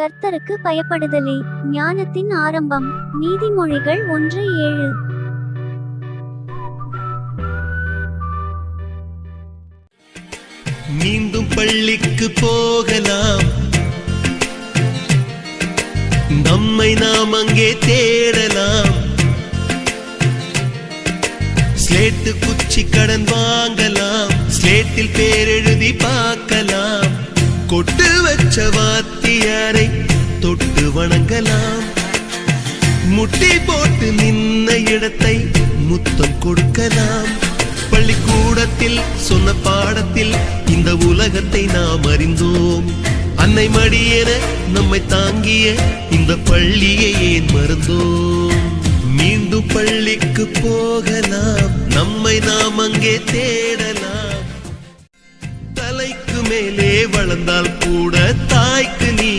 கர்த்தருக்கு பயப்படுதலே. ஞானத்தின் ஆரம்பம். நீதிமொழிகள் ஒன்று ஏழு. மீண்டும் பள்ளிக்கு போகலாம். நம்மை நாம் அங்கே தேடலாம். ஸ்லேட்டு குச்சி கடன் வாங்கலாம். ஸ்லேட்டில் பேர் எழுதி பார்க்கலாம். கொட்டு வச்ச வாத்தியாரை தொட்டு வணங்கலாம். முட்டி போட்டு நின்ன இடத்தை முத்தம் கொடுக்கலாம். பள்ளிக்கூடத்தில் சொன்ன பாடத்தில் இந்த உலகத்தை நாம் அறிந்தோம். அன்னை மடியென நம்மை தாங்கிய இந்த பள்ளியை ஏன் மறந்தோம்? மீண்டும் பள்ளிக்கு போகலாம். நம்மை நாம் அங்கே தேடலாம் மேலே வளர்ந்தால் கூட தாய்க்கு நீ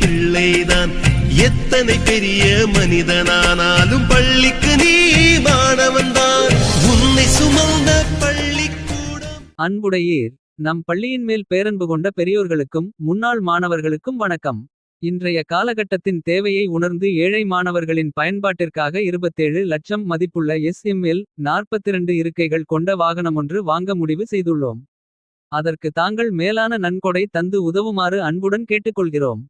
பிள்ளைதான். எத்தனை பெரிய மனிதனானாலும் பள்ளிக்கு நீ மாணவன்தான். உன்னை சுமந்த பள்ளிக்கூடம். அன்புடையீர் நம் பள்ளியின் மேல் பேரன்பு கொண்ட பெரியோர்களுக்கும் முன்னாள் மாணவர்களுக்கும் வணக்கம். இன்றைய காலகட்டத்தின் தேவையை உணர்ந்து ஏழை மாணவர்களின் பயன்பாட்டிற்காக இருபத்தேழு லட்சம் மதிப்புள்ள எஸ்எம்எல் நாற்பத்திரண்டு இருக்கைகள் கொண்ட வாகனம் ஒன்று வாங்க முடிவு செய்துள்ளோம். அதற்கு தாங்கள் மேலான நன்கொடை தந்து உதவுமாறு அன்புடன் கேட்டுக்கொள்கிறோம்.